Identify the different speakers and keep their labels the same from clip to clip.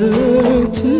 Speaker 1: to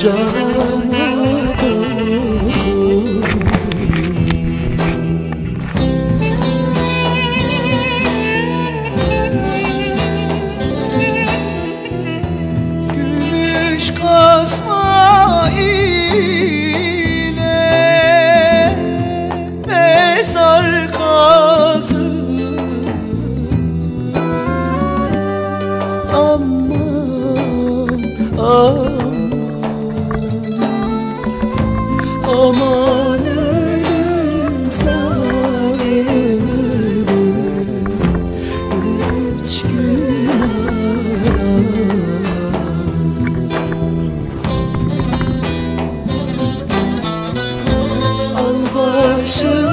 Speaker 1: 真。Aman ölüm Üç gün
Speaker 2: aradım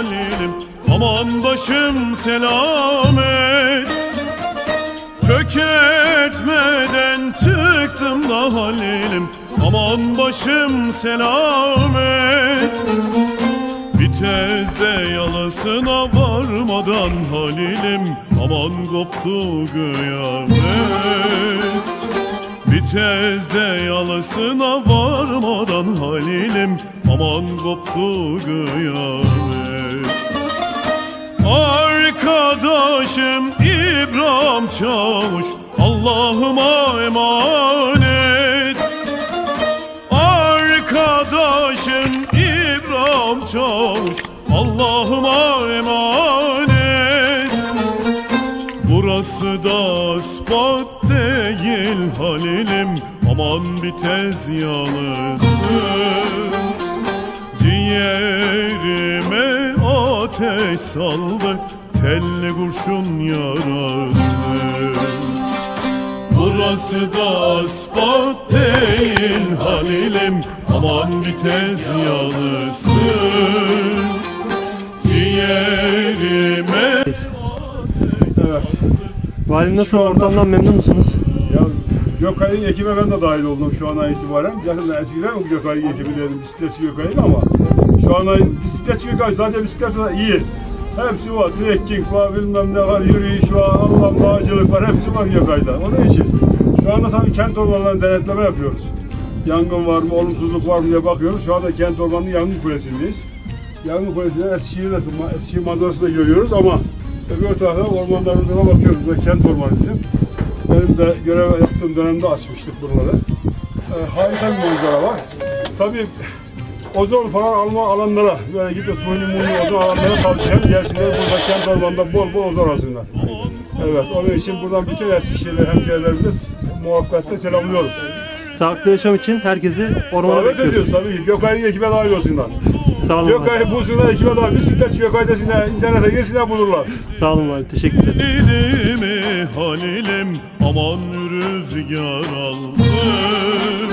Speaker 2: halilim Aman başım selamet Çökertmeden çıktım da halilim Aman başım selamet Vitezde yalasına varmadan halilim. Aman koptu kıyamet. Vitezde yalasına varmadan halilim Aman koptu kıyamet Arkadaşım İbrahim Çavuş Allah'ıma emanet. Arkadaşım İbrahim Çavuş Allah'ıma emanet. Burası da ispat değil halilim Aman bir tez yalısı Ciğerime ateş saldı Telli kurşun yarası Burası da ispat değil halilim Aman bir tez yalısı Ciğerime
Speaker 3: Evet.
Speaker 4: Valim nasıl ortamdan memnun musunuz?
Speaker 3: Ya Gökay'ın ekibe ben de dahil oldum şu andan itibaren. Zaten eskiden o Gökay'ın ekibi dedim, bisikletçi Gökay'ın ama şu an bisikletçi Gökay zaten bisiklet iyi. Hepsi var, trekking var, bilmem ne var, yürüyüş var, Allah bağcılık var, hepsi var Gökay'da. Onun için şu anda tabii kent ormanlarını denetleme yapıyoruz. Yangın var mı, olumsuzluk var mı diye bakıyoruz. Şu anda kent ormanının yangın kulesindeyiz. Yangın kulesinde Eskişehir'de, Eskişehir manzarasını da görüyoruz ama öbür tarafta ormanlarımıza bakıyoruz. Kent ormanı bizim. Benim de görev yaptığım dönemde açmıştık buraları. Ee, harika bir manzara var. Tabii ozon falan alma alanlara, böyle gidip suyunu muyunu ozon alanlara tavsiye gelsinler. Burada kent ormanında bol bol ozon alsınlar. Evet, onun için buradan bütün Eskişehir'li hemşehrilerimize muhabbetle selamlıyoruz.
Speaker 4: Sağlıklı yaşam için herkesi ormana
Speaker 3: Davet
Speaker 4: bekliyoruz.
Speaker 3: ediyoruz tabii ki. Gökay'ın ekibe dahil olsunlar.
Speaker 4: Sağ olun.
Speaker 3: Gökay bulsunlar ekibe dahil. Bisikletçi Gökay desinler, internete girsinler bulurlar.
Speaker 4: Sağ olun Valim. Teşekkür ederim.
Speaker 2: Dilimi halilim aman rüzgar aldı